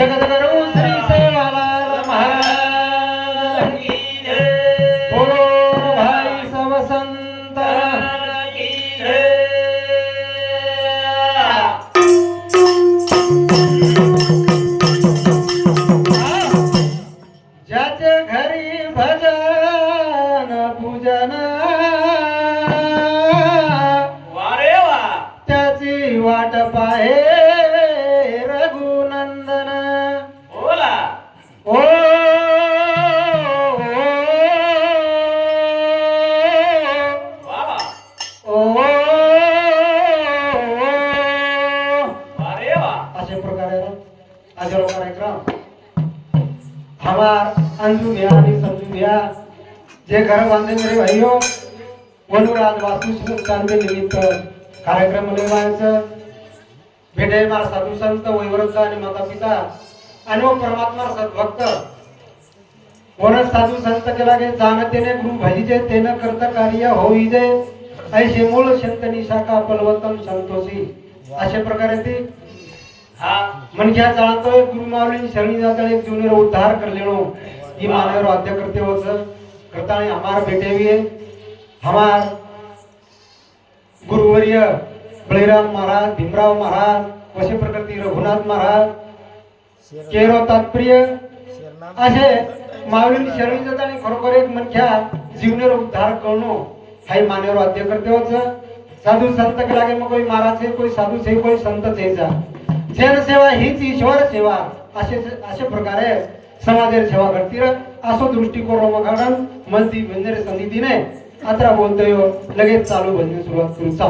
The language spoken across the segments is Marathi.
जगद्गुरु श्री सेवालाल महाराज बोलो भाई सब संत ज्याचे घरी भजन पूजन वारे वा. त्याची वाट पाहे. जे घर बांधले मेरे भाइयों वनुराज वास्तु निमित्त कार्यक्रम निर्वहायचं भेटे मार साधू संत वैवृद्ध आणि माता पिता आणि व परमात्मा सद्भक्त वरच साधू संत केला गे जाणतेने गुरु भजिजे तेन करत कार्य होई दे ऐसे मूळ शंत निशाखा पलवतम संतोषी. अशा प्रकारे ती हा मनख्या चालतोय गुरु माऊली शरणी जातळे जीवनेर उद्धार करलेलो. ही मानवर राज्य करते होत. करताने हमार भेटेवी हमार गुरुवर्य बळीराम महाराज भीमराव महाराज वशे प्रकृती रघुनाथ महाराज. केरो तात्पर्य असे माऊली शरणी जाताने खरोखर एक मनख्या जीवनेर उद्धार करणो हाई मान्यवर वाद्य करते होत साधू संत के लागे मग कोई महाराज है कोई साधू से कोई संत सेचा जन सेवा हीच ईश्वर सेवा असे असे प्रकारे समाजेर सेवा करतील असो दृष्टिकोन मगाडन मस्ती बंजरे समितीने आता बोलतोय लगेच चालू भजन सुरुवात करूचा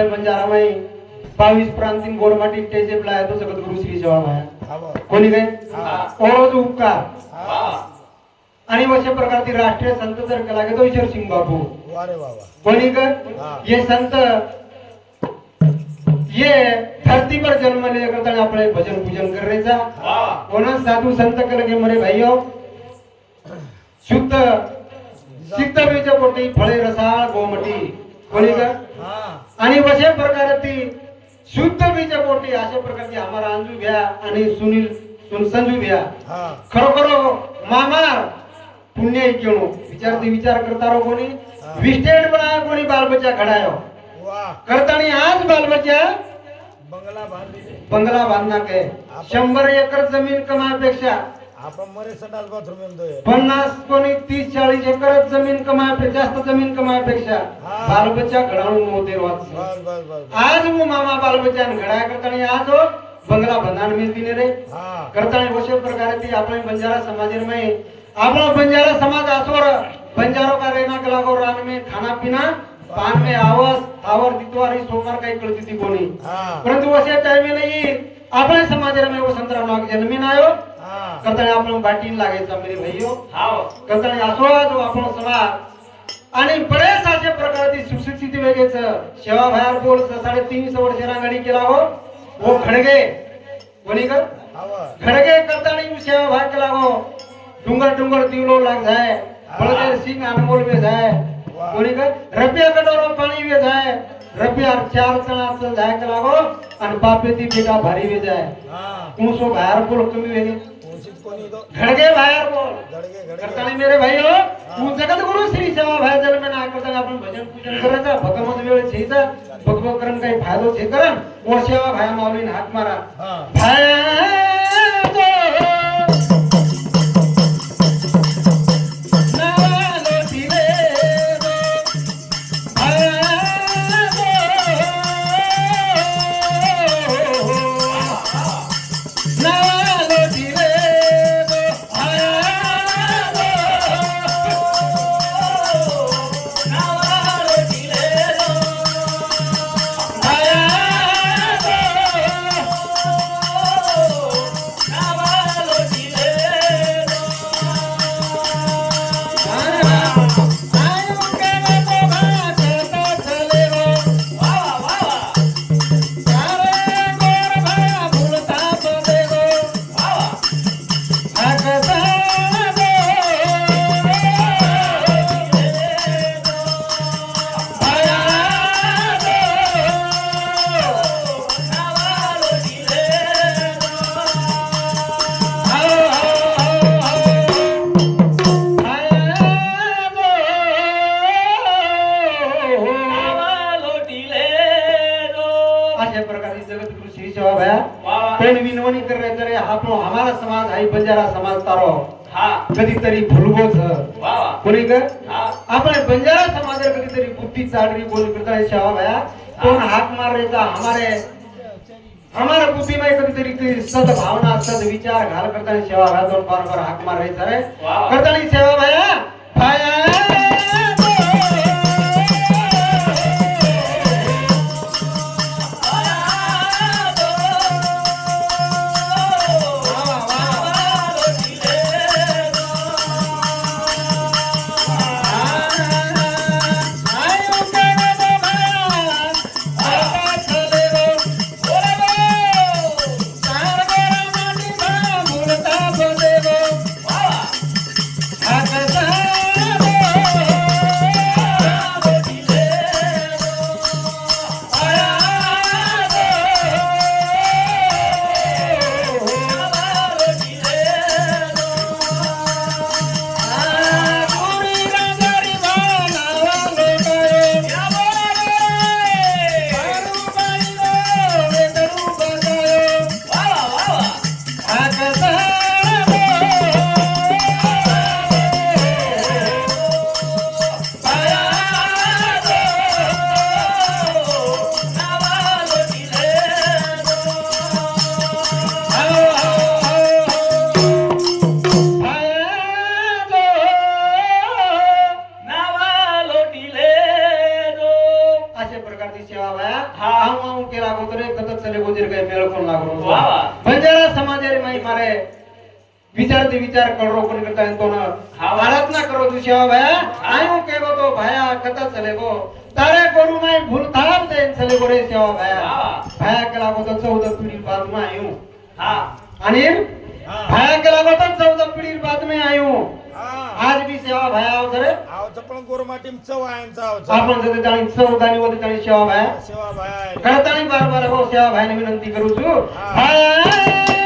आपले बंजारामाई बावीस प्रांतीन गोरमाटी टेजे प्लाय तो जगद्गुरु श्री शिवाबाई कोणी काय? ओरोज उपकार. आणि अशा प्रकारची राष्ट्रीय संत जर केला गेला तो ईश्वर सिंग बाबू. कोणी कर हा. ये संत. ये धरती पर जन्म ले करता आपले भजन पूजन करायचा कोण साधू संत केलं गे मरे भाईयो शुद्ध सिद्ध बीज पोटी फळे रसाळ गोमटी कोणी कर आणि अशा प्रकारे ती शुद्ध बीज पोटी अशा प्रकारची आम्हाला अंजू घ्या आणि सुनील सुन संजू घ्या. खरोखर मामा पुण्य केणो विचार ते विचार करता रो कोणी विस्टेड बना कोणी बालबच्चा घडायो? करतानी आज बालबच्चा बंगला बांधना के शंभर एकर जमीन कमायपेक्षा पन्नास कोणी तीस चाळीस एकरच जमीन कमायापेक्षा जास्त जमीन कमायापेक्षा बालबच्चा घडावून मोते आज मु मामा बालबच्या घडा करताना आज बंगला बंधान मिळती रे. करताना वशे प्रकारे ती आपण बंजारा समाज आपला बंजारा समाज असोर बंजारो का रेना कलाको रान में खाना पीना पान में आवस आवर दितवार ही सोमवार काही कळती ती कोणी. परंतु वशे टाइम नाही. आपल्या समाजाला मी वसंतराव नाग जन्मीन आयो. करताना आपण बाटीन लागायचा मेरे भाईयो. हाव. करताना असो जो आपण समाज आणि बरेच अशा प्रकारची सुशिक्षित वेगळेच. सेवा बाहेर बोल साडेतीनशे वर्ष रांगडी केला हो. वो खडगे. कोणी कर हवा. खडगे करताना सेवा भाग केला हो. डुंगर डुंगर दिवलो लाग जाय. बळदेव सिंग अनमोल वे जाय. वाह. कोणी कर रबिया कटोरा पाणी वे जाय. रबिया चार चणाचं जाय केला हो. आणि बापे ती बेटा भारी वे जाय. हा. तू सो बाहेर बोल कमी वेगे खडगे बाहेर बोल. गडगे मेरे भाई हो. तू जगत गुरु श्री सेवा भाई जल में ना करता आपण भजन पूजन करायचं भगवत वेळ छेचा भगवत करण काही फायदो छे करण वो सेवा भाई माऊलीन हात मारा. हा. भाया आपण हमारा समाज आहे बंजारा समाज तारो कधीतरी भुलगोच कोणी कर आपण बंजारा समाज कधीतरी बुद्धी चाडरी बोल करता है सेवा भया. कोण हाक मार रेचा हमारे? हमारा बुद्धि में कधीतरी कोई सद भावना सद विचार घाल करता है सेवा भया दोन बार बार हाक मार रेचा रे करता विचार ते विचार करो कोणी करता तो न हा. भारत ना करो तू के गो भाया कत चले गो तारे कोरू माई भूल थाप दे चले गो रे सेवा भाया. भाया केला गो तो चौदा पिढी आयु हा आणि हा भाया केला गो तो चौदा पिढी बाद में आयु हा सेवा भाया अवसरे आवचं पण गोरमाटीम चव आहे आवचं आपण जर जाणी चौदानी व जाणी सेवा भाया. सेवा बाय करताना बार बार भाऊ सेवा भाईने विनंती करू हा.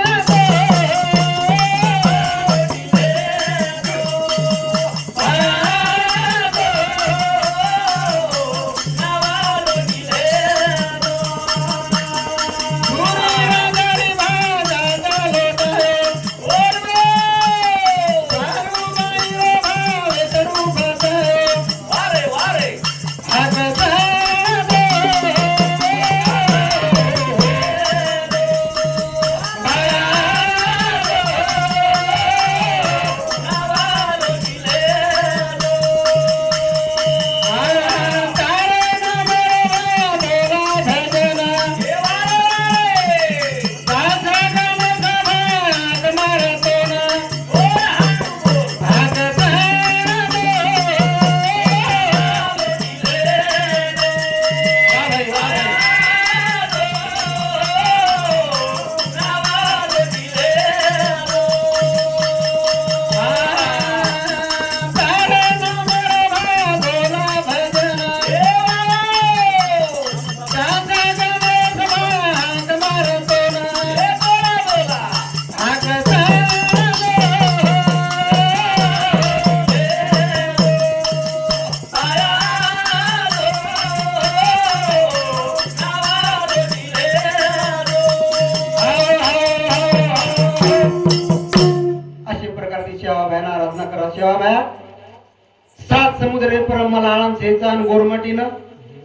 परम मला आळम छेचा आणि गोरमटीनं.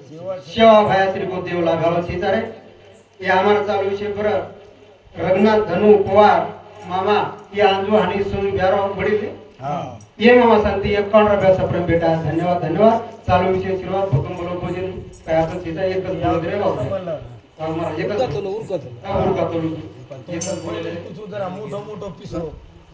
शिवा सेवा भाया श्री देव लागावा छेचा रे हे आम्हाला चालू विषय बरं रघुनाथ धनु पवार मामा ये आंजू हानी सोनू ब्याराव वडील. हा. ये मामा सांगते एकावन्न रुपया सप्रम भेटा धन्यवाद धन्यवाद. चालू विषय शिरवा भूकंप बोलो भोजन काय आपण सीता एकच बोलत रे बाबा एकच हा, उरका तोलू. एकच बोलले. तू जरा मोठं मोठं पिसरो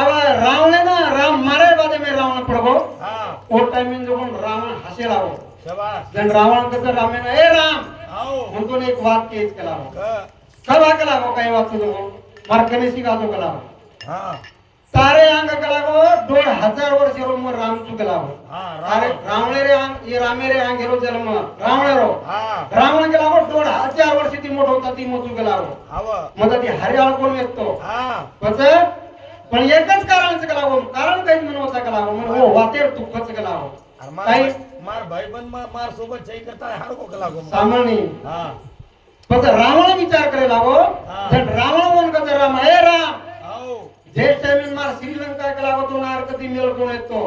ಅವ ರಾವಣನ ರಾಮ್ ಮಾರಾಯವಾದ ಮೇಲೆ रावण ಪ್ರಭು ಓ ಟೈಮಿಂದ ರಾವಣ ಹಸಿರ ಅವನು ರಾವಣ ಕತೆ ರಾಮೇನ ಏ ರಾಮ್! म्हणतो एक वाद केस केला कला केला गो काही वाचू नको मार्कनेशी गाजो केला सारे अंग केला गो दोन हजार वर्ष रोम राम चुकला अरे रावण रे अंग ये रामे रे अंग हिरो जन्म रावण रो रावण केला गो दोन हजार वर्ष ती मोठ होता ती मोचू केला हो मग ती हरियाळ कोण व्यक्तो कसं पण एकच कारणच गलाव कारण काही म्हणून गलाव म्हणून हो वाते तुपच गलाव काही मार भाई बन मार मार सोबत करता हार को हां. पण रावण विचार करे लागो रावण मन करते राम? हे राम! जे टाइमिंग मार श्रीलंका तो नार कधी मेल कोण येतो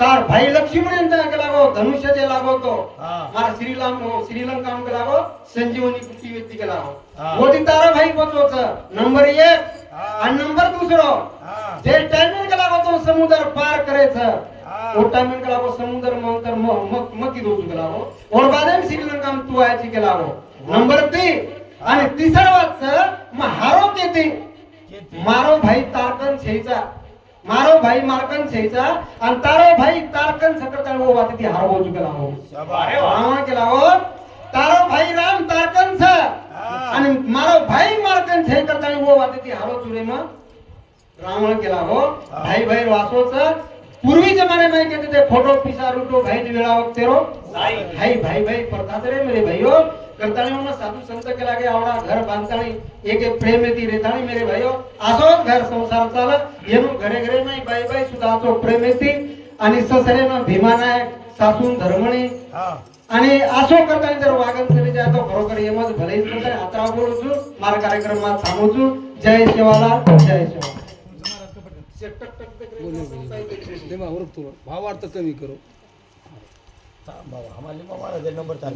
तार भाई लक्ष्मण यांचा गलाव धनुष्य जे लागवतो मार श्रीलाम हो, श्रीलंका गलाव संजीवनी कृती व्यक्ती गलाव मोठी तारा भाई पोचवच नंबर 1 और नंबर दूसरो जे टाइमिंग का लागो तो समुद्र पार करे छ वो टाइमिंग का लागो समुद्र मंतर मकी दोजू का लागो और बादेम श्रीलंका में तू आयची के लागो. नंबर 3 आणि तिसरा वाच महारो केते. मारो भाई तारकन छेचा मारो भाई मारकन छेचा आणि तारो भाई तारकन सकरचा वो वाती ती हारो बोजू के लागो. शाबाश तारो भाई राम तारकन छ आणि मारो भाई मारकन छे करता वो बात ती हारो चुरे मग रावण केला हो. भाई भाई वासोच. पूर्वी जमाने में कहते थे फोटो पिसा रूटो भाई वेळा वक्ते रो. भाई भाई भाई प्रथा रे मेरे भाइयों करताणी म्हणून साधू संत के लागे आवडा घर बांधताणी एक एक प्रेम येती रेताणी मेरे भाइयो असोच घर संसार चाल. येणू घरे घरे नाही बाई बाई सुद्धा असो प्रेम येती. आणि ससरे न भीमानायक सासून धर्मणी. हा. आणि असो करताना जर वागन सरी जे आता खरोखर येमच भले आता आत्रा मार कार्यक्रमात मा जय शिवाला जय शिवाला भावार्थ कमी करू. बाबा हमारे नंबर था